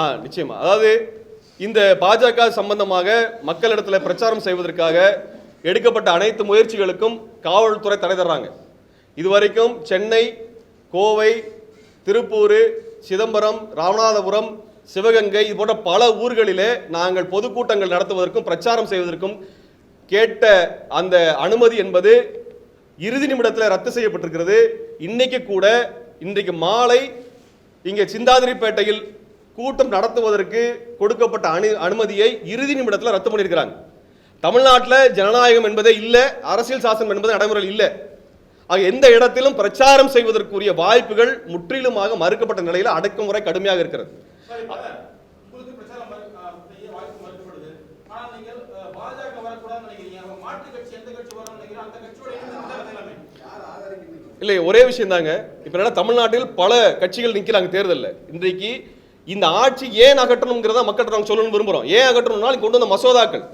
ஆ நிச்சயமா. அதாவது இந்த பாஜக சம்பந்தமாக மக்களிடத்தில் பிரச்சாரம் செய்வதற்காக எடுக்கப்பட்ட அனைத்து முயற்சிகளுக்கும் காவல்துறை தடை தர்றாங்க. இதுவரைக்கும் சென்னை கோவை திருப்பூர் சிதம்பரம் ராமநாதபுரம் சிவகங்கை இது போன்ற பல ஊர்களிலே நாங்கள் பொதுக்கூட்டங்கள் நடத்துவதற்கும் பிரச்சாரம் செய்வதற்கும் கேட்ட அந்த அனுமதி என்பது இறுதி நிமிடத்தில் ரத்து செய்யப்பட்டிருக்கிறது. இன்னைக்கு கூட இன்றைக்கு மாலை இங்கே சிந்தாதிரிப்பேட்டையில் கூட்டம் நடத்துவதற்கு கொடுக்கப்பட்ட அனு அனுமதியை இறுதி நிமிடத்தில் ரத்து பண்ணியிருக்கிறாங்க. தமிழ்நாட்டில் ஜனநாயகம் என்பதே இல்லை அரசியல் சாசனம் என்பது நடைமுறையில் இல்லை. ஆக எந்த இடத்திலும் பிரச்சாரம் செய்வதற்குரிய வாய்ப்புகள் முற்றிலுமாக மறுக்கப்பட்ட நிலையில் அடக்குமுறை கடுமையாக இருக்கிறது சரி, இப்ப உங்களுக்கு பிரச்சாரம் மறு- ஆ, செய்ய வாய்ப்பு மறுக்கப்படுது ஆனா நீங்கள் அ, பாஜக வரக்கூடாதுன்னு நினைக்கிறீங்க அப்ப மாற்று கட்சி எந்த கட்சி வரும்னு நினைக்கிறோம் அந்த கட்சியோட இணைந்து இந்த நிலைமை இல்லை ஒரே விஷயம் தாங்க இப்போ என்ன தமிழ்நாட்டில் பல கட்சிகள் நிற்கிறாங்க தேர்தலில். இன்றைக்கு இந்த ஆட்சி ஏன் அகற்றணுங்கிறத மக்கள்கிட்ட நாங்கள் சொல்லணும்னு விரும்புகிறோம் ஏன் அகற்றணும்னா கொண்டு வந்த மசோதாக்கள்.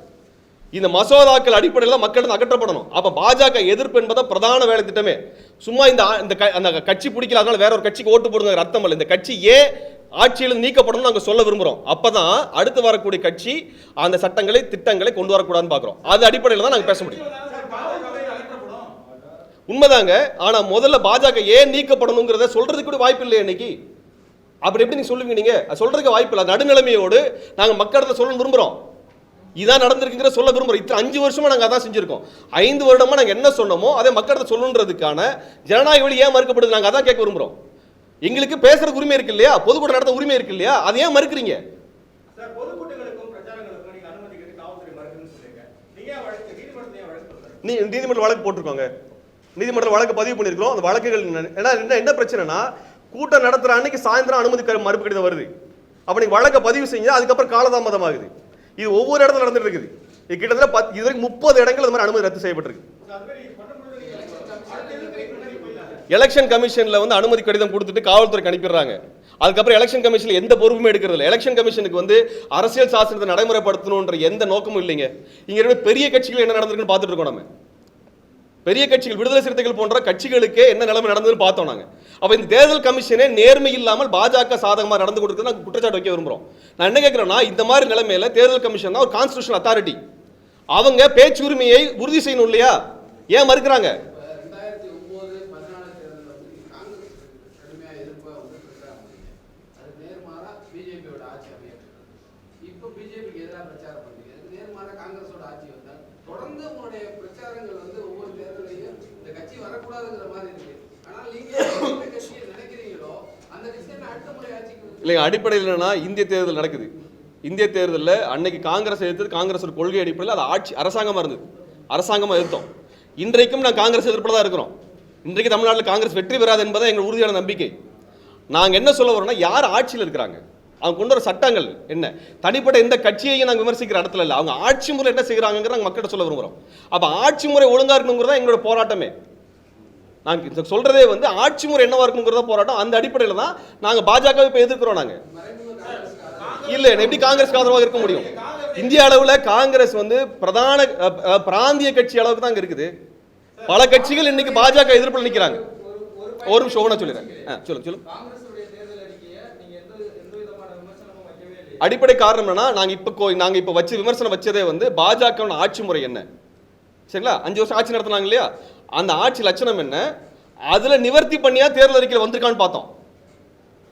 இந்த மசோதாக்கள் அடிப்படையில் மக்கள் அகற்றப்படணும். அப்போ பாஜக எதிர்ப்பு என்பதை பிரதான வேலை திட்டமே. சும்மா இந்த இந்த அந்த கட்சி பிடிக்கல அதனால வேற ஒரு கட்சிக்கு ஓட்டு போடுங்கிற அர்த்தம் இல்லை. இந்த கட்சி ஏன் ஆட்சியில் நீக்கப்படணும்னு நாங்கள் சொல்ல விரும்புகிறோம் அப்போ தான் அடுத்து வரக்கூடிய கட்சி அந்த சட்டங்களை திட்டங்களை கொண்டு வரக்கூடாதுன்னு பார்க்குறோம் அது அடிப்படையில் தான் நாங்கள் பேச முடியும். உண்மைதாங்க. ஆனா முதல்ல பாஜக ஏன் நீக்கப்படணுங்கிறத சொல்றதுக்கு கூட வாய்ப்பு இல்லை இன்னைக்கு. அப்படி எப்படி நீங்க சொல்லுவீங்க நீங்க? அது சொல்றதுக்கு வாய்ப்பு இல்லை. நடுநிலைமையோடு நாங்க மக்களிடத்துல சொல்ல விரும்புறோம். இதான் நடந்திருக்குங்கிற சொல்ல விரும்புறோம். இத்தனை அஞ்சு வருஷமா நாங்க அதான் செஞ்சிருக்கோம். ஐந்து வருடமா நாங்க என்ன சொன்னோமோ அதை மக்களிடத்துல சொல்லணுன்றதுக்கான ஜனநாயக வழி ஏன் மறுக்கப்படுது நாங்க அதான் கேட்க விரும்புறோம். எங்களுக்கு பேசுறதுக்கு உரிமை இருக்கு இல்லையா? பொதுக்கூட்டம் நடத்த உரிமை இருக்கு இல்லையா? அதை ஏன் மறுக்கிறீங்க? நீ நீதிமன்ற வழக்கு போட்டிருக்கோங்க. நீதிமன்ற வழக்கு பதிவு பண்ணியிருக்கிறோம். அந்த வழக்குகள் என்ன- ஏன்னா என்ன என்ன பிரச்சனைனா கூட்டம் நடத்துகிற அன்னைக்கு சாயந்தரம் அனுமதி க- மறுப்பு கடிதம் வருது. அப்போ நீங்கள் வழக்கை பதிவு செஞ்சு அதுக்கப்புறம் காலதாமதம் ஆகுது இது ஒவ்வொரு இடத்துல நடந்துட்டு இருக்குது. இது கிட்டத்தட்ட பத் இது வரைக்கும் முப்பது இடங்கள் இந்த மாதிரி அனுமதி ரத்து செய்யப்பட்டிருக்கு. எலெக்ஷன் கமிஷனில் வந்து அனுமதி கடிதம் கொடுத்துட்டு காவல்துறைக்கு அனுப்பிடுறாங்க. அதுக்கப்புறம் எலெக்ஷன் கமிஷனில் எந்த பொறுப்புமே எடுக்கிறது இல்லை எலெக்ஷன் கமிஷனுக்கு வந்து அரசியல் சாசனத்தை நடைமுறைப்படுத்தணுன்ற எந்த நோக்கமும் இல்லைங்க. இங்கே இருக்கிற பெரிய கட்சிகள் என்ன நடந்திருக்குன்னு பார்த்துட்டு இருக்கோம் நம்ம. பெரிய கட்சிகள் விடுதலை சிறுத்தைகள் போன்ற கட்சிகளுக்கே என்ன நிலைமை நடந்ததுன்னு பார்த்தோம் நாங்கள் அப்போ இந்த தேர்தல் கமிஷனே நேர்மை இல்லாமல் பாஜக சாதகமா நடந்து கொடுக்குறது நாங்கள் குற்றச்சாட்டு வைக்க விரும்புறோம். நான் என்ன கேட்குறேன்னா இந்த மாதிரி நிலைமையில தேர்தல் கமிஷன் தான் ஒரு கான்ஸ்டியூஷன் அத்தாரிட்டி அவங்க பேச்சுரிமையை உறுதி செய்யணும் இல்லையா? ஏன் மறுக்கிறாங்க இப்ப ரெண்டாயிரத்தி ஒன்பது பதினாலு தேர்தலில் வந்து காங்கிரஸ் கடுமையா எதிர்ப்பா வந்து பிரச்சாரம் பண்ணீங்க அது நேர்மாறா பிஜேபியோட ஆட்சி அமையது இப்போ பிஜேபிக்கு எதிராக பிரச்சாரம் பண்ணீங்க அதுக்கு நேர்மாறா காங்கிரஸோட ஆட்சி வந்தால் தொடர்ந்து உங்களுடைய பிரச்சாரங்கள் வந்து ஒவ்வொரு தேர்தலையும் இந்த கட்சி வரக்கூடாதுங்கிற மாதிரி இருக்கு ஆனால் நீங்க எந்த கட்சியை நினைக்கிறீங்களோ அந்த கட்சி தான் அடுத்த முறை ஆட்சிக்கு வந்து இல்லைங்க அடிப்படையில் என்னன்னா இந்திய தேர்தல் நடக்குது. இந்திய தேர்தலில் அன்னைக்கு காங்கிரஸ் எதிர்த்து காங்கிரஸ் ஒரு கொள்கை அடிப்படையில் அது ஆட்சி அரசாங்கமாக இருந்தது. அரசாங்கமாக எதிர்த்தோம். இன்றைக்கும் நான் காங்கிரஸ் எதிர்ப்பு தான் இருக்கிறோம். இன்றைக்கு தமிழ்நாட்டில் காங்கிரஸ் வெற்றி பெறாது என்பதை எங்கள் உறுதியான நம்பிக்கை. நாங்கள் என்ன சொல்ல வரோம்னா யார் ஆட்சியில் இருக்கிறாங்க? அவங்க கொண்டு வர சட்டங்கள் என்ன? தனிப்பட்ட எந்த கட்சியையும் நாங்கள் விமர்சிக்கிற இடத்துல இல்லை. அவங்க ஆட்சி முறை என்ன செய்கிறாங்கிற நாங்கள் மக்கள்கிட்ட சொல்ல விரும்புகிறோம் அப்போ ஆட்சி முறை ஒழுங்காக இருக்கணுங்கிறது தான் எங்களோட போராட்டமே. நாங்கள் இதை சொல்றதே வந்து ஆட்சி முறை என்னவா இருக்குங்கிறத போராட்டம் அந்த அடிப்படையில் தான் நாங்கள் பாஜகவை இப்போ எதிர்க்கிறோம் நாங்கள் இல்லை எப்படி காங்கிரஸ் ஆதரவாக இருக்க முடியும்? இந்திய அளவுல காங்கிரஸ் வந்து பிரதான பிராந்திய கட்சி அளவுக்கு தான் இருக்குது. பல கட்சிகள் இன்னைக்கு பாஜக எதிர்ப்பு நிக்கிறாங்க. ஒரு நிமிஷம் ஓன சொல்லிடுறேன். ஆ, சொல்லுங்க சொல்லுங்க. அடிப்படை காரணம் என்னன்னா நாங்க இப்ப கோ- நாங்க இப்ப வச்சு விமர்சனம் வச்சதே வந்து பாஜகவோட ஆட்சி முறை என்ன? சரிங்களா? அஞ்சு வருஷம் ஆட்சி நடத்துனாங்க இல்லையா? அந்த ஆட்சி லட்சணம் என்ன? அதில் நிவர்த்தி பண்ணியா தேர்தல் அறிக்கையில் வந்திருக்கான்னு பார்த்தோம்.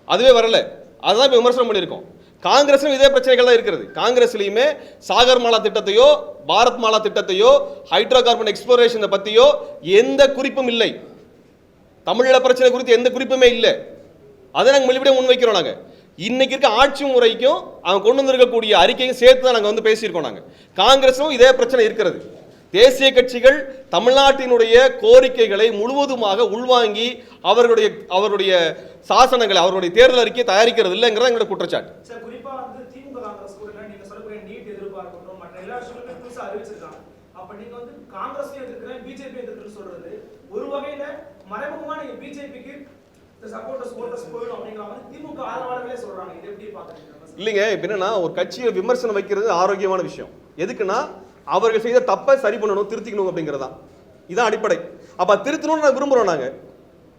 அதுவே வரல. அதுதான் இப்போ விமர்சனம் பண்ணியிருக்கோம். காங்கிரஸும் இதே பிரச்சனைகள் தான் இருக்கிறது. காங்கிரஸ்லையுமே சாகர் மாலா திட்டத்தையோ பாரத் மாலா திட்டத்தையோ ஹைட்ரோ கார்பன் எக்ஸ்ப்ளோரேஷனை பற்றியோ எந்த குறிப்பும் இல்லை. தமிழீழ பிரச்சனை குறித்து எந்த குறிப்புமே இல்லை. அதை நாங்கள் வெளிப்படையாக முன்வைக்கிறோம் நாங்கள் இன்னைக்கு இருக்க ஆட்சி முறைக்கும் அவங்க கொண்டு வந்திருக்கக்கூடிய அறிக்கையும் சேர்த்து தான் நாங்கள் வந்து பேசியிருக்கோம் நாங்கள் காங்கிரஸும் இதே பிரச்சனை இருக்கிறது. தேசிய கட்சிகள் தமிழ்நாட்டினுடைய கோரிக்கைகளை முழுவதுமாக உள்வாங்கி அவர்களுடைய அவருடைய சாசனங்களை அவருடைய தேர்தல் அறிக்கையை தயாரிக்கிறது இல்லைங்கிறது எங்களோட குற்றச்சாட்டு. ஒரு வகையில மறைமுகமா நீங்க பிஜேபிக்கு இல்லைங்க இப்போ என்னன்னா ஒரு கட்சியை விமர்சனம் வைக்கிறது ஆரோக்கியமான விஷயம். எதுக்குன்னா அவர்கள் செய்த தப்பை சரி பண்ணணும் திருத்திக்கணும் அப்படிங்கிறதா? இதான் அடிப்படை. அப்போ திருத்தணும்னு நான் விரும்புகிறோம் நாங்கள்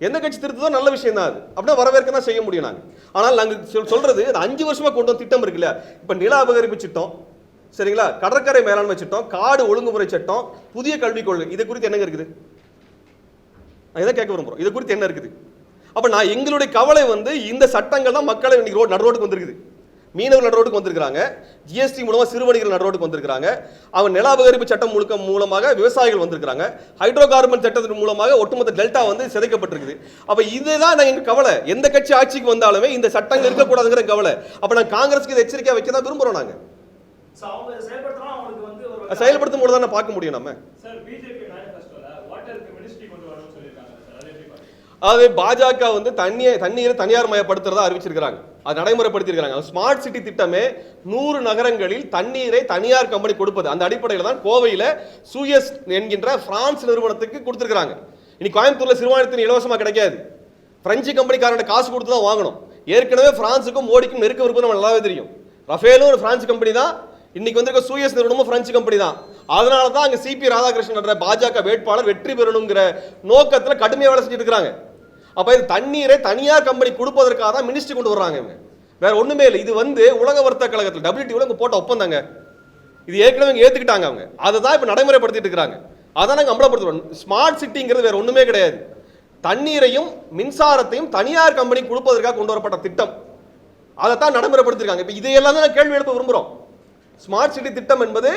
எந்த கட்சி திருத்ததோ நல்ல விஷயம் தான் அது. அப்படின்னா வரவேற்க தான் செய்ய முடியும் நாங்கள் ஆனால் நாங்கள் சொல் சொல்றது அது அஞ்சு வருஷமா கொண்டு வந்த திட்டம் இருக்குல்ல. இப்போ நில அபகரிப்பு சட்டம் சரிங்களா? கடற்கரை மேலாண்மை சட்டம் காடு ஒழுங்குமுறை சட்டம் புதிய கல்விக் கொள்கை இது குறித்து என்னங்க இருக்குது? நான் இதை கேட்க விரும்புகிறோம் இது குறித்து என்ன இருக்குது? அப்போ நான் எங்களுடைய கவலை வந்து இந்த சட்டங்கள் தான் மக்களை இன்னைக்கு ரோடு நடுரோட்டுக்கு வந்திருக்குது. மீனவர் நடுரோட்டுக்கு வந்திருக்காங்க ஜிஎஸ்டி மூலமாக சிறுவணிகள் நடுரோட்டுக்கு வந்திருக்காங்க அவன் நில அபகரிப்பு சட்டம் முழுக்க மூலமாக விவசாயிகள் வந்திருக்காங்க ஹைட்ரோ கார்பன் சட்டத்தின் மூலமாக ஒட்டுமொத்த டெல்டா வந்து சிதைக்கப்பட்டிருக்குது. அப்போ இதுதான் நான் எங்க கவலை. எந்த கட்சி ஆட்சிக்கு வந்தாலுமே இந்த சட்டங்கள் இருக்கக்கூடாதுங்கிற கவலை. அப்போ நான் காங்கிரஸ்க்கு இதை எச்சரிக்கையாக வைக்க தான் விரும்புகிறோம் நாங்கள் செயல்படுத்தும் போது தான் பார்க்க முடியும் நம்ம. அதாவது பாஜக வந்து தண்ணியை தண்ணீரை தனியார் மயப்படுத்துறதா அறிவிச்சிருக்காங்க அது நடைமுறைப்படுத்தியிருக்காங்க ஸ்மார்ட் சிட்டி திட்டமே நூறு நகரங்களில் தண்ணீரை தனியார் கம்பெனி கொடுப்பது. அந்த அடிப்படையில் தான் கோவையில் சூயஸ் என்கின்ற பிரான்ஸ் நிறுவனத்துக்கு கொடுத்துருக்காங்க இனி கோயம்புத்தூரில் சிறுவாணித்தின் இலவசமாக கிடைக்காது. பிரெஞ்சு கம்பெனிக்காரன் காசு கொடுத்து தான் வாங்கணும். ஏற்கனவே பிரான்ஸுக்கும் மோடிக்கும் நெருக்க விருப்பம் நம்ம நல்லாவே தெரியும். ரஃபேலும் ஒரு பிரான்ஸ் கம்பெனி தான். இன்னைக்கு வந்திருக்க சூயஸ் நிறுவனமும் பிரெஞ்சு கம்பெனி தான். அதனால தான் அங்கே சிபி ராதாகிருஷ்ணன் பாஜக வேட்பாளர் வெற்றி பெறணுங்கிற நோக்கத்தில் கடுமையாக வேலை செஞ்சுட்டு இருக்கிறாங்க. அப்போ இது தண்ணீரை தனியார் கம்பெனி கொடுப்பதற்காக தான் மினிஸ்ட்ரி கொண்டு வர்றாங்க இவங்க. வேற ஒன்றுமே இல்லை. இது வந்து உலக வர்த்தக கழகத்தில் டபிள்யூடிஓல இங்கே போட்ட ஒப்பந்தாங்க. இது ஏற்கனவே இங்கே ஏற்றுக்கிட்டாங்க அவங்க. அதை தான் இப்போ நடைமுறைப்படுத்திட்டு இருக்கிறாங்க. அதான் நாங்கள் அம்பலப்படுத்துவோம் ஸ்மார்ட் சிட்டிங்கிறது வேற ஒன்றுமே கிடையாது. தண்ணீரையும் மின்சாரத்தையும் தனியார் கம்பெனி கொடுப்பதற்காக கொண்டு வரப்பட்ட திட்டம். அதை தான் நடைமுறைப்படுத்திருக்காங்க. இப்போ இதையெல்லாம் தான் கேள்வி எழுப்ப விரும்புகிறோம் ஸ்மார்ட் சிட்டி திட்டம் என்பது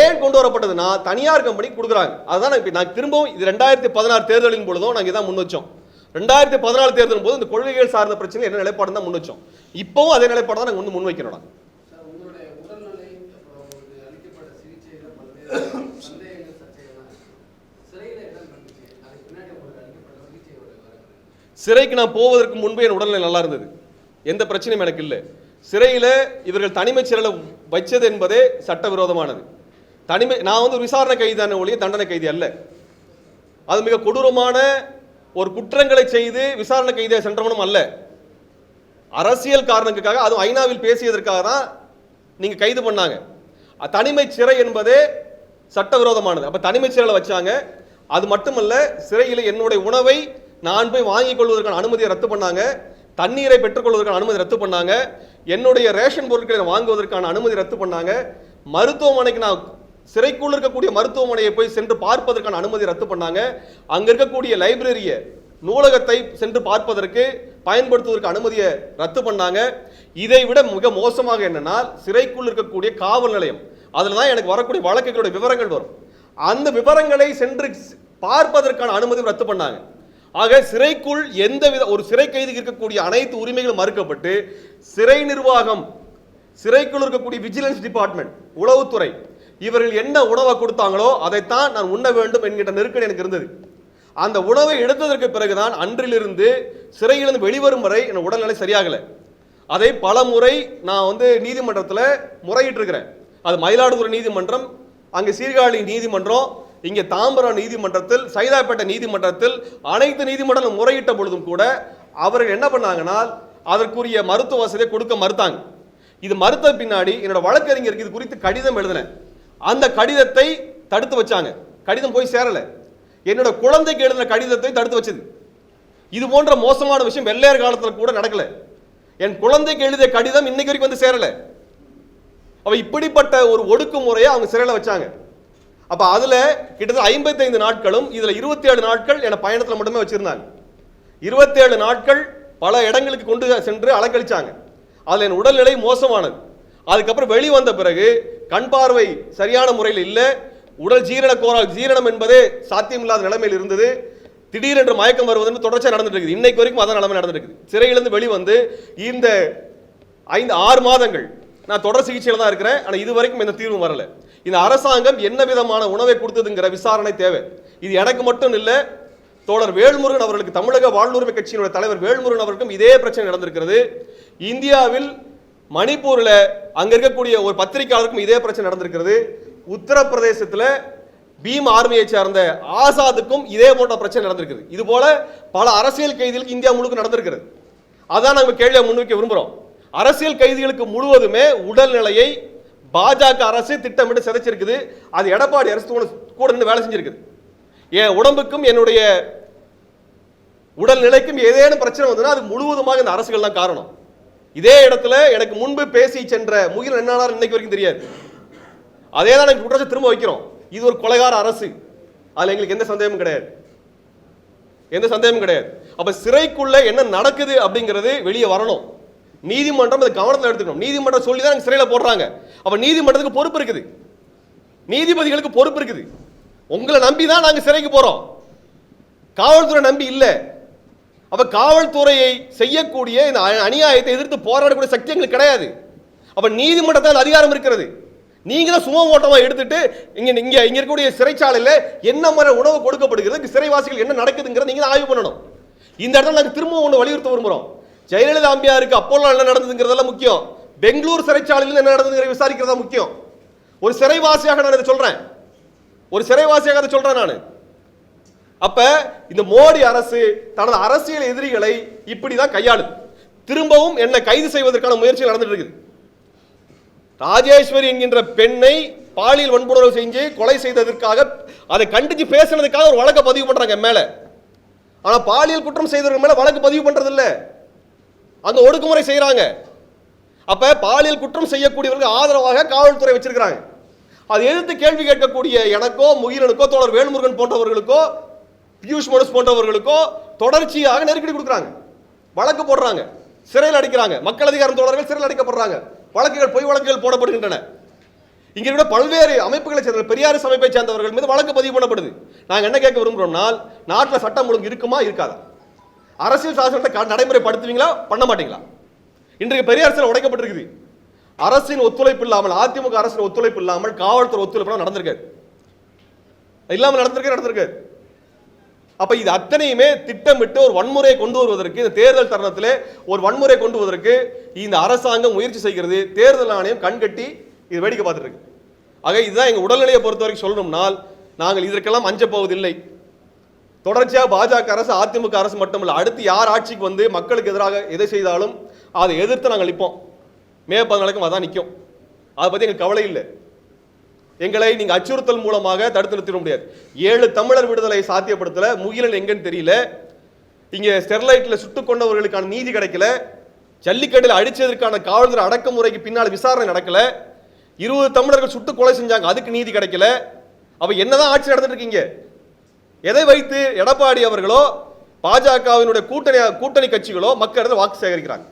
ஏன் கொண்டு வரப்பட்டதுன்னா தனியார் கம்பெனி கொடுக்குறாங்க. அதுதான் நான் நான் திரும்பவும் இது ரெண்டாயிரத்தி பதினாறு தேர்தலின் பொழுதும் நாங்கள் இதான் முன் வச்சோம். ரெண்டாயிரத்தி பதினாலு தேர்தலின் போது இந்த கொள்கைகள் சார்ந்த பிரச்சனை என்ன நிலைப்பாடு தான் முன் வச்சோம் இப்போவும் அதே நிலைப்பாடு தான் நாங்கள் வந்து முன் வைக்கிறோம் நாங்க. சார் உங்களுடைய உடல்நிலை அப்புறம் உங்களுக்கு அளிக்கப்பட்ட சிகிச்சையில பல்வேறு சந்தேகங்கள் சர்ச்சைகள்லாம் இருக்கு. சிறையில என்ன நடந்துச்சு? அதுக்கு பின்னாடி உங்களுக்கு அளிக்கப்பட்ட சிகிச்சையோட விவரங்கள். சிறைக்கு நான் போவதற்கு முன்பே என் உடல்நிலை நல்லா இருந்தது. எந்த பிரச்சனையும் எனக்கு இல்லை. சிறையில் இவர்கள் தனிமை சிறையில் வச்சது என்பதே சட்டவிரோதமானது. தனிமை நான் வந்து விசாரணை கைதான ஒழிய தண்டனை கைதி அல்ல. அது மிக கொடூரமான ஒரு குற்றங்களை செய்து விசாரணை கைதியாக சென்றவனும் அல்ல. அரசியல் காரணத்துக்காக அதுவும் ஐநாவில் பேசியதற்காக தான் நீங்க கைது பண்ணாங்க. தனிமை சிறை என்பதே சட்டவிரோதமானது. அப்ப தனிமை சிறையில் வச்சாங்க. அது மட்டுமல்ல சிறையில் என்னுடைய உணவை நான் போய் வாங்கிக் கொள்வதற்கான அனுமதியை ரத்து பண்ணாங்க. தண்ணீரை பெற்றுக்கொள்வதற்கான அனுமதி ரத்து பண்ணாங்க. என்னுடைய ரேஷன் பொருட்களை வாங்குவதற்கான அனுமதி ரத்து பண்ணாங்க. மருத்துவமனைக்கு நான் சிறைக்குள் இருக்கக்கூடிய மருத்துவமனையை போய் சென்று பார்ப்பதற்கான அனுமதி ரத்து பண்ணாங்க. அங்க இருக்கக்கூடிய லைப்ரரியை நூலகத்தை சென்று பார்ப்பதற்கு பயன்படுத்துவதற்கு அனுமதியை ரத்து பண்ணாங்க. இதை விட மிக மோசமாக என்னன்னா சிறைக்குள் இருக்கக்கூடிய காவல் நிலையம். அதில் தான் எனக்கு வரக்கூடிய வழக்குகளுடைய விவரங்கள் வரும். அந்த விவரங்களை சென்று பார்ப்பதற்கான அனுமதி ரத்து பண்ணாங்க. ஆக சிறைக்குள் எந்தவித ஒரு சிறை கைதிக்கு இருக்கக்கூடிய அனைத்து உரிமைகளும் மறுக்கப்பட்டு சிறை நிர்வாகம் சிறைக்குள் இருக்கக்கூடிய விஜிலன்ஸ் டிபார்ட்மெண்ட் உளவுத்துறை இவர்கள் என்ன உணவை கொடுத்தாங்களோ அதைத்தான் நான் உண்ண வேண்டும் என்கின்ற நெருக்கடி எனக்கு இருந்தது. அந்த உணவை எடுத்ததற்கு பிறகுதான் அன்றிலிருந்து சிறையிலிருந்து வெளிவரும் வரை என் உடல்நிலை சரியாகலை. அதை பல முறை நான் வந்து நீதிமன்றத்தில் முறையிட்டிருக்கிறேன். அது மயிலாடுதுறை நீதிமன்றம் அங்கே சீர்காழி நீதிமன்றம் இங்கே தாம்பரம் நீதிமன்றத்தில் சைதாப்பேட்டை நீதிமன்றத்தில் அனைத்து நீதிமன்றங்களும் முறையிட்ட பொழுதும் கூட அவர்கள் என்ன பண்ணாங்கன்னா அதற்குரிய மருத்துவ வசதியை கொடுக்க மறுத்தாங்க. இது மறுத்த பின்னாடி என்னோட வழக்கறிஞருக்கு இது குறித்து கடிதம் எழுதினேன். அந்த கடிதத்தை தடுத்து வச்சாங்க. கடிதம் போய் சேரல. என்னோட குழந்தைக்கு எழுதின கடிதத்தை தடுத்து வச்சது. இது போன்ற மோசமான விஷயம் வெள்ளையர் காலத்தில் கூட நடக்கல. என் குழந்தைக்கு எழுதிய கடிதம் இன்னைக்கு வரைக்கும் வந்து சேரல. அவ இப்படிப்பட்ட ஒரு ஒடுக்குமுறையை அவங்க சிறையில் வச்சாங்க. அப்போ அதில் கிட்டத்தட்ட ஐம்பத்தைந்து நாட்களும் இதில் இருபத்தி ஏழு நாட்கள் என பயணத்தில் மட்டுமே வச்சிருந்தாங்க. இருபத்தேழு நாட்கள் பல இடங்களுக்கு கொண்டு சென்று அலக்கழிச்சாங்க அதில் என் உடல்நிலை மோசமானது. அதுக்கப்புறம் வெளி வந்த பிறகு கண் பார்வை சரியான முறையில் இல்லை. உடல் ஜீரண கோரா ஜீரணம் என்பதே சாத்தியமில்லாத நிலைமையில் இருந்தது. திடீரென்று மயக்கம் வருவது என்று தொடர்ச்சியாக நடந்துட்டு இருக்குது. இன்னைக்கு வரைக்கும் அதான் நிலைமை நடந்துருக்குது சிறையிலிருந்து வெளிவந்து இந்த ஐந்து ஆறு மாதங்கள் நான் தொடர் சிகிச்சையில் தான் இருக்கிறேன். ஆனால் இது வரைக்கும் எந்த தீர்வும் வரல. இந்த அரசாங்கம் என்ன விதமான உணவை கொடுத்ததுங்கிற விசாரணை தேவை. இது எனக்கு மட்டும் இல்லை. தோழர் வேல்முருகன் அவர்களுக்கு தமிழக வாழ்வுரிமை கட்சியினுடைய தலைவர் வேல்முருகன் அவர்களுக்கும் இதே பிரச்சனை நடந்திருக்கிறது. இந்தியாவில் மணிப்பூரில் அங்கே இருக்கக்கூடிய ஒரு பத்திரிகையாளருக்கும் இதே பிரச்சனை நடந்திருக்கிறது. உத்தரப்பிரதேசத்தில் பீம் ஆர்மியை சேர்ந்த ஆசாதுக்கும் இதே போன்ற பிரச்சனை நடந்திருக்குது இது போல பல அரசியல் கைதிகளுக்கு இந்தியா முழுக்க நடந்திருக்கிறது. அதான் நாங்கள் கேள்வியை முன்வைக்க விரும்புகிறோம் அரசியல் கைதிகளுக்கு முழுவதுமே உடல்நிலையை பாஜக அரசு திட்டமிட்டு சிதைச்சிருக்குது. அது எடப்பாடி அரசு கூட- கூட நின்று வேலை செஞ்சிருக்குது. என் உடம்புக்கும் என்னுடைய உடல் நிலைக்கும் ஏதேனும் பிரச்சனை வந்ததுன்னா அது முழுவதுமாக இந்த அரசுகள் தான் காரணம். இதே இடத்துல எனக்கு முன்பு பேசி சென்ற முகில் என்னானார் இன்னைக்கு வரைக்கும் தெரியாது. அதே தான் எனக்கு குற்றச்சாட்டு திரும்ப வைக்கிறோம். இது ஒரு கொலைகார அரசு. அதில் எங்களுக்கு எந்த சந்தேகமும் கிடையாது. எந்த சந்தேகமும் கிடையாது. அப்போ சிறைக்குள்ள என்ன நடக்குது அப்படிங்கிறது வெளியே வரணும். நீதிமன்றம் அதை கவனத்தில் எடுத்துக்கணும். நீதிமன்றம் சொல்லி தான் சிறையில் போடுறாங்க. அப்போ நீதிமன்றத்துக்கு பொறுப்பு இருக்குது. நீதிபதிகளுக்கு பொறுப்பு இருக்குது. உங்களை நம்பி தான் நாங்கள் சிறைக்கு போகிறோம் காவல்துறை நம்பி இல்லை. அப்ப காவல்துறையை செய்யக்கூடிய இந்த அநியாயத்தை எதிர்த்து போராடக்கூடிய சக்தி எங்களுக்கு கிடையாது. அப்ப நீதிமன்றத்தால் அதிகாரம் இருக்கிறது. நீங்க தான் சும ஓட்டமா எடுத்துட்டு இங்க இங்க இங்க இருக்கக்கூடிய சிறைச்சாலையில என்ன மாதிரி உணவு கொடுக்கப்படுகிறது சிறைவாசிகள் என்ன நடக்குதுங்கிறத நீங்க தான் ஆய்வு பண்ணணும். இந்த இடத்துல நாங்கள் திரும்ப ஒன்று வலியுறுத்த விரும்புகிறோம் ஜெயலலிதா அம்பியாருக்கு அப்போல்லாம் என்ன நடந்ததுங்கிறதெல்லாம் முக்கியம். பெங்களூர் சிறைச்சாலையில் என்ன நடந்ததுங்கிற விசாரிக்கிறதா முக்கியம். ஒரு சிறைவாசியாக நான் இதை சொல்கிறேன் ஒரு சிறைவாசியாக அதை சொல்கிறேன் நான். அப்ப இந்த மோடி அரசு தனது அரசியல் எதிரிகளை இப்படிதான் கையாளுது. திரும்பவும் என்னை கைது செய்வதற்கான முயற்சி நடந்துட்டு இருக்குது. ராஜேஸ்வரி என்கின்ற பெண்ணை பாலியல் வன்புணர்வு செஞ்சு கொலை செய்ததற்காக அதை கண்டிச்சு பேசுனதுக்காக ஒரு வழக்கை பதிவு பண்றாங்க மேல. ஆனா பாலியல் குற்றம் செய்தவர்கள் மேல வழக்கு பதிவு பண்றது இல்ல அங்க ஒடுக்குமுறை செய்யறாங்க. அப்ப பாலியல் குற்றம் செய்யக்கூடியவர்கள் ஆதரவாக காவல்துறை வச்சிருக்கிறாங்க. அதை எதிர்த்து கேள்வி கேட்கக்கூடிய எனக்கோ முகிலனுக்கோ தோழர் வேல்முருகன் போன்றவர்களுக்கோ பியூஷ் மனுஸ் போன்றவர்களுக்கோ தொடர்ச்சியாக நெருக்கடி கொடுக்குறாங்க. வழக்கு போடுறாங்க. சிறையில் அடிக்கிறாங்க. மக்கள் அதிகாரம் தோழர்கள் சிறையில் அடைக்கப்படுறாங்க. வழக்குகள் பொய் வழக்குகள் போடப்படுகின்றன. இங்கே விட பல்வேறு அமைப்புகளை சேர்ந்த பெரியார் அமைப்பை சேர்ந்தவர்கள் மீது வழக்கு பதிவு பண்ணப்படுது. நாங்கள் என்ன கேட்க விரும்புகிறோம்னால் நாட்டில் சட்டம் ஒழுங்கு இருக்குமா இருக்காதா? அரசியல் சாசனத்தை நடைமுறைப்படுத்துவீங்களா பண்ண மாட்டீங்களா? இன்றைக்கு பெரியார் சிலை உடைக்கப்பட்டிருக்குது. அரசின் ஒத்துழைப்பு இல்லாமல் அதிமுக அரசின் ஒத்துழைப்பு இல்லாமல் காவல்துறை ஒத்துழைப்பு நடந்திருக்காரு இல்லாமல் நடந்திருக்கே நடந்திருக்காரு அப்போ இது அத்தனையுமே திட்டமிட்டு ஒரு வன்முறையை கொண்டு வருவதற்கு இந்த தேர்தல் தருணத்தில் ஒரு வன்முறை கொண்டு வருவதற்கு இந்த அரசாங்கம் முயற்சி செய்கிறது. தேர்தல் ஆணையம் கண்கட்டி இது வேடிக்கை பார்த்துட்டு இருக்கு. ஆக இதுதான் எங்கள் உடல்நிலையை பொறுத்த வரைக்கும் சொல்லணும்னால் நாங்கள் இதற்கெல்லாம் அஞ்சப் போவதில்லை. தொடர்ச்சியாக பாஜக அரசு அதிமுக அரசு மட்டுமல்ல அடுத்து யார் ஆட்சிக்கு வந்து மக்களுக்கு எதிராக எதை செய்தாலும் அதை எதிர்த்து நாங்கள் நிற்போம். மே பதினாலுக்கும் அதான் நிற்கும். அதை பற்றி எங்களுக்கு கவலை இல்லை. எங்களை நீங்கள் அச்சுறுத்தல் மூலமாக தடுத்து நிறுத்திட முடியாது. ஏழு தமிழர் விடுதலை சாத்தியப்படுத்தல முகிலன் எங்கன்னு தெரியல. இங்கே ஸ்டெர்லைட்டில் சுட்டு கொண்டவர்களுக்கான நீதி கிடைக்கல. ஜல்லிக்கட்டில் அடித்ததற்கான காவல்துறை அடக்குமுறைக்கு பின்னால் விசாரணை நடக்கல. இருபது தமிழர்கள் சுட்டு கொலை செஞ்சாங்க அதுக்கு நீதி கிடைக்கல. அவள் என்னதான் ஆட்சி நடந்துட்டு இருக்கீங்க? எதை வைத்து எடப்பாடி அவர்களோ பாஜகவினுடைய கூட்டணி கூட்டணி கட்சிகளோ மக்களிடம் வாக்கு சேகரிக்கிறாங்க?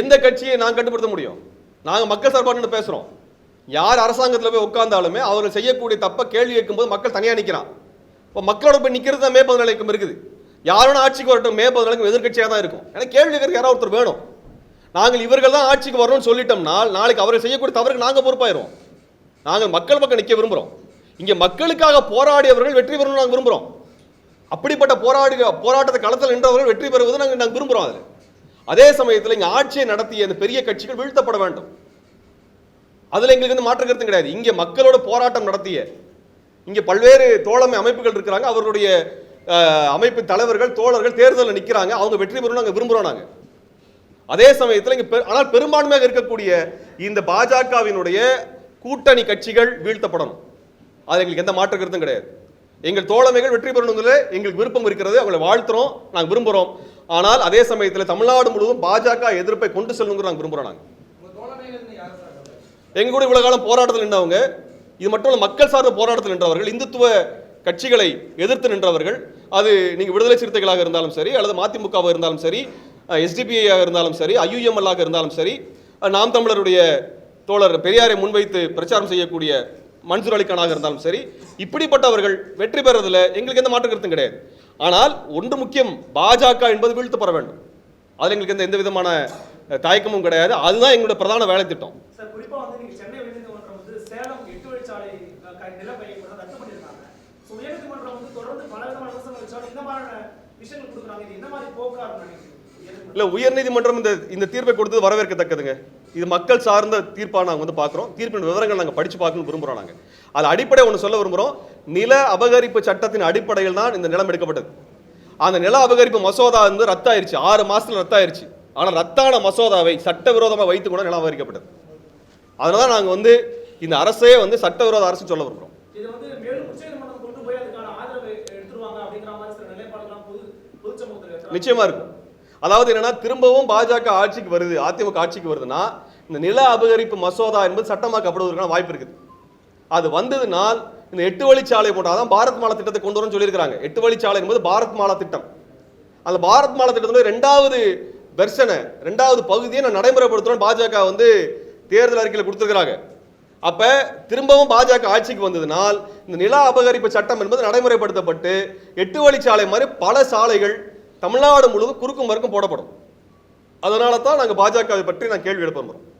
எந்த கட்சியை நாங்கள் கட்டுப்படுத்த முடியும்? நாங்கள் மக்கள் சார்பாடுன்னு பேசுகிறோம் யார் அரசாங்கத்தில் போய் உட்கார்ந்தாலுமே அவர்கள் செய்யக்கூடிய தப்பை கேள்வி கேட்கும்போது மக்கள் தனியாக நிற்கிறான் இப்போ மக்களோட போய் நிற்கிறது தான் மே பதினாலைக்கும் இருக்குது யாரும் ஆட்சிக்கு வரட்டும் மே பதினாலுக்கும் எதிர்கட்சியாக தான் இருக்கும். ஏன்னா கேள்வி கேட்கறதுக்கு யாராவது ஒருத்தர் வேணும். நாங்கள் இவர்கள் தான் ஆட்சிக்கு வரணும்னு சொல்லிட்டோம்னா நாளைக்கு அவர்கள் செய்யக்கூடிய தவறுக்கு நாங்கள் பொறுப்பாயிரும். நாங்கள் மக்கள் பக்கம் நிற்க விரும்புகிறோம் இங்கே மக்களுக்காக போராடியவர்கள் வெற்றி பெறணும்னு நாங்கள் விரும்புகிறோம் அப்படிப்பட்ட போராடி போராட்டத்தை களத்தில் நின்றவர்கள் வெற்றி பெறுவது நாங்கள் நாங்கள் விரும்புகிறோம் அதில். அதே சமயத்தில் இங்கே ஆட்சியை நடத்திய அந்த பெரிய கட்சிகள் வீழ்த்தப்பட வேண்டும். அதில் எங்களுக்கு வந்து மாற்று கருத்தும் கிடையாது. இங்கே மக்களோட போராட்டம் நடத்திய இங்கே பல்வேறு தோழமை அமைப்புகள் இருக்கிறாங்க. அவர்களுடைய அமைப்பு தலைவர்கள் தோழர்கள் தேர்தலில் நிற்கிறாங்க அவங்க வெற்றி பெறணும் நாங்கள் விரும்புகிறோம் நாங்கள் அதே சமயத்தில் இங்கே ஆனால் பெரும்பான்மையாக இருக்கக்கூடிய இந்த பாஜகவினுடைய கூட்டணி கட்சிகள் வீழ்த்தப்படணும். அது எங்களுக்கு எந்த மாற்று கருத்தும் கிடையாது. எங்கள் தோழமைகள் வெற்றி பெறணுங்கிறது எங்களுக்கு விருப்பம் இருக்கிறது. அவங்களை வாழ்த்துறோம். நாங்கள் விரும்புகிறோம் ஆனால் அதே சமயத்தில் தமிழ்நாடு முழுவதும் பாஜக எதிர்ப்பை கொண்டு செல்லணுங்கிற நாங்கள் விரும்புகிறோம் நாங்கள் உங்க தோழமைகள் கூட காலம் போராட்டத்தில் நின்றவங்க இது மட்டும் இல்ல மக்கள் சார்ந்த போராட்டத்தில் நின்றவர்கள் இந்துத்துவ கட்சிகளை எதிர்த்து நின்றவர்கள் அது நீங்கள் விடுதலை சிறுத்தைகளாக இருந்தாலும் சரி அல்லது மதிமுகவாக இருந்தாலும் சரி எஸ்டிபிஐயாக இருந்தாலும் சரி ஐயுஎம்எல்லாக இருந்தாலும் சரி நாம் தமிழருடைய தோழர் பெரியாரை முன்வைத்து பிரச்சாரம் செய்யக்கூடிய மன்சூர் அலிகானாக இருந்தாலும் சரி இப்படிப்பட்டவர்கள் வெற்றி பெறதில் எங்களுக்கு எந்த மாற்று கருத்தும் கிடையாது. ஆனால் ஒன்று முக்கியம் பாஜக என்பது வீழ்த்தப்பட வேண்டும். அதில் எங்களுக்கு எந்த எந்த விதமான தயக்கமும் கிடையாது. அதுதான் எங்களுடைய பிரதான வேலை திட்டம்? இல்ல உயர்நீதிமன்றம் இந்த இந்த தீர்ப்பை கொடுத்தது வரவேற்கத்தக்கதுங்க. இது மக்கள் சார்ந்த தீர்ப்பா நாங்க வந்து பார்க்குறோம் தீர்ப்பின் விவரங்கள் நாங்க படிச்சு பார்க்கணும்னு விரும்புறோம் நாங்க. அது அடிப்படை ஒன்று சொல்ல விரும்புறோம். நில அபகரிப்பு சட்டத்தின் அடிப்படையில் தான் இந்த நிலம் எடுக்கப்பட்டது. அந்த நில அபகரிப்பு மசோதா வந்து ரத்தாயிருச்சு. ஆறு மாசத்துல ரத்தாயிருச்சு. ஆனா ரத்தான மசோதாவை சட்டவிரோதமாக வைத்து கூட நிலம் அபகரிக்கப்பட்டது. அதனால தான் நாங்க வந்து இந்த அரசே வந்து சட்டவிரோத அரசு சொல்ல விரும்புகிறோம் இது வந்து மேலும் உச்சநீதிமன்றம் கொண்டு போய் அதுக்கான ஆதரவு எடுத்துருவாங்க அப்படிங்கிற மாதிரி சில நிலைப்பாடுலாம் பொது பொது சமூகத்தில் இருக்கிறாங்க. நிச்சயமா இருக்கும் அதாவது என்னன்னா திரும்பவும் பாஜக ஆட்சிக்கு வருது அதிமுக ஆட்சிக்கு வருதுன்னா இந்த நில அபகரிப்பு மசோதா என்பது சட்டமாக்கப்படுவதற்கான வாய்ப்பு இருக்குது. அது வந்ததுனால் இந்த எட்டு வழிச்சாலை போட்டாதான் பாரத் மாலா திட்டத்தை கொண்டு வரணும்னு சொல்லியிருக்காங்க எட்டு வழிச்சாலை என்பது பாரத் மாலா திட்டம். அந்த பாரத் மாலா திட்டத்தில் ரெண்டாவது வெர்ஷனை ரெண்டாவது பகுதியை நான் நடைமுறைப்படுத்துறோம் பாஜக வந்து தேர்தல் அறிக்கையில் கொடுத்துருக்குறாங்க. அப்போ திரும்பவும் பாஜக ஆட்சிக்கு வந்ததுனால் இந்த நில அபகரிப்பு சட்டம் என்பது நடைமுறைப்படுத்தப்பட்டு எட்டு வழிச்சாலை மாதிரி பல சாலைகள் தமிழ்நாடு முழுவதும் குறுக்கும் மறுக்கும் போடப்படும். அதனால தான் நாங்கள் பாஜகவை பற்றி நான் கேள்வி எழுப்ப